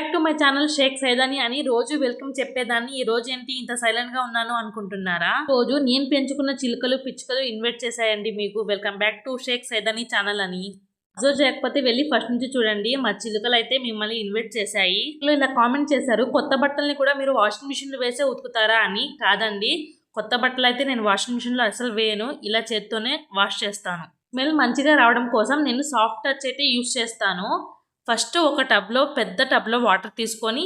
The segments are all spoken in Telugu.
మై ఛానల్ షేక్ సైదాని అని రోజు వెల్కమ్ చెప్పేదాన్ని. ఈ రోజు ఏంటి? ఇంత సైలెంట్గా ఉన్నాను అనుకుంటున్నారా? రోజు నేను పెంచుకున్న చిలుకలు పిచ్చుకలు ఇన్వైట్ చేశాయండి మీకు. Welcome back to Shaik Saidani channel అని. అబ్జర్వ్ చేయకపోతే వెళ్ళి ఫస్ట్ నుంచి చూడండి. మా చిలుకలు అయితే మిమ్మల్ని ఇన్వైట్ చేశాయి. ఇలా కామెంట్ చేశారు. కొత్త బట్టల్ని కూడా మీరు వాషింగ్ మిషన్లో వేసే ఉతుకుతారా అని? కాదండి. కొత్త బట్టలు అయితే నేను వాషింగ్ మిషన్లో అసలు వేయను. ఇలా చేత్తోనే వాష్ చేస్తాను. స్మెల్ మంచిగా రావడం కోసం నేను సాఫ్ట్ టచ్ అయితే యూస్ చేస్తాను. ఫస్ట్ ఒక టబ్లో పెద్ద టబ్లో వాటర్ తీసుకొని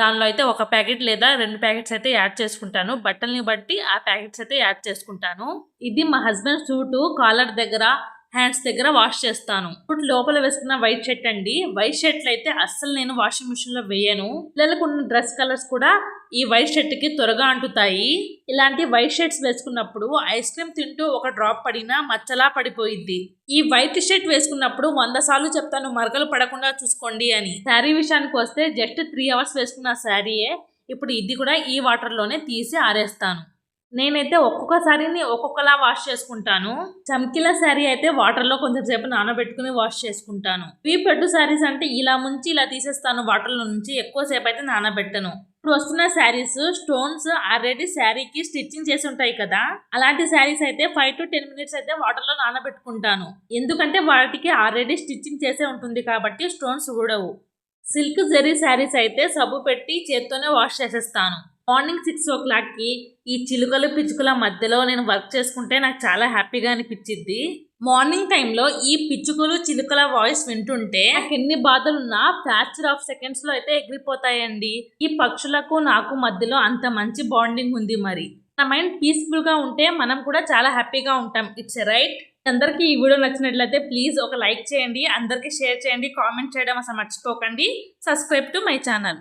దానిలో అయితే ఒక ప్యాకెట్ లేదా రెండు ప్యాకెట్స్ అయితే యాడ్ చేసుకుంటాను. బట్టల్ని బట్టి ఆ ప్యాకెట్స్ అయితే యాడ్ చేసుకుంటాను. ఇది మా హస్బెండ్ సూటు కాలర్ దగ్గర హ్యాండ్స్ దగ్గర వాష్ చేస్తాను. ఇప్పుడు లోపల వేసుకున్న వైట్ షర్ట్ అండి. వైట్ షర్ట్లు అయితే అస్సలు నేను వాషింగ్ మిషన్లో వేయను. పిల్లలకు ఉన్న డ్రెస్ కలర్స్ కూడా ఈ వైట్ షర్ట్కి త్వరగా అంటుతాయి. ఇలాంటి వైట్ షర్ట్స్ వేసుకున్నప్పుడు ఐస్ క్రీమ్ తింటూ ఒక డ్రాప్ పడినా మచ్చలా పడిపోయింది ఈ వైట్ షర్ట్ వేసుకున్నప్పుడు వంద సార్లు చెప్తాను మరకలు పడకుండా చూసుకోండి అని. శారీ విషయానికి వస్తే జస్ట్ త్రీ అవర్స్ వేసుకున్న శారీయే. ఇప్పుడు ఇది కూడా ఈ వాటర్లోనే తీసి ఆరేస్తాను. నేనైతే ఒక్కొక్క శారీని ఒక్కొక్కలా వాష్ చేసుకుంటాను. చమ్కిల శారీ అయితే వాటర్లో కొంచెం సేపు నానబెట్టుకుని వాష్ చేసుకుంటాను. ఇవి పెట్టు శారీస్ అంటే ఇలా ముంచి ఇలా తీసేస్తాను వాటర్లో నుంచి ఎక్కువ సేపు అయితే నానబెట్టను. ఇప్పుడు వస్తున్న శారీస్ స్టోన్స్ ఆల్రెడీ శారీకి స్టిచ్చింగ్ చేసి ఉంటాయి కదా. అలాంటి శారీస్ అయితే ఫైవ్ టు టెన్ మినిట్స్ అయితే వాటర్లో నానబెట్టుకుంటాను. ఎందుకంటే వాటికి ఆల్రెడీ స్టిచ్చింగ్ చేసే ఉంటుంది కాబట్టి స్టోన్స్ ఊడవు. సిల్క్ జరీ శారీస్ అయితే సబ్బు పెట్టి చేత్తోనే వాష్ చేసేస్తాను. మార్నింగ్ సిక్స్ ఓ క్లాక్కి ఈ చిలుకలు పిచ్చుకల మధ్యలో నేను వర్క్ చేసుకుంటే నాకు చాలా హ్యాపీగా అనిపించింది మార్నింగ్ టైంలో ఈ పిచ్చుకలు చిలుకల వాయిస్ వింటుంటే నాకు ఎన్ని బాధలున్నా ఫ్యాక్చర్ ఆఫ్ సెకండ్స్లో అయితే ఎగిరిపోతాయండి. ఈ పక్షులకు నాకు మధ్యలో అంత మంచి బాండింగ్ ఉంది మరి. మన మైండ్ పీస్ఫుల్గా ఉంటే మనం కూడా చాలా హ్యాపీగా ఉంటాం. It's right. అందరికీ ఈ వీడియో నచ్చినట్లయితే ప్లీజ్ ఒక లైక్ చేయండి. అందరికీ షేర్ చేయండి. కామెంట్ చేయడం అసలు మర్చిపోకండి. Subscribe to my channel.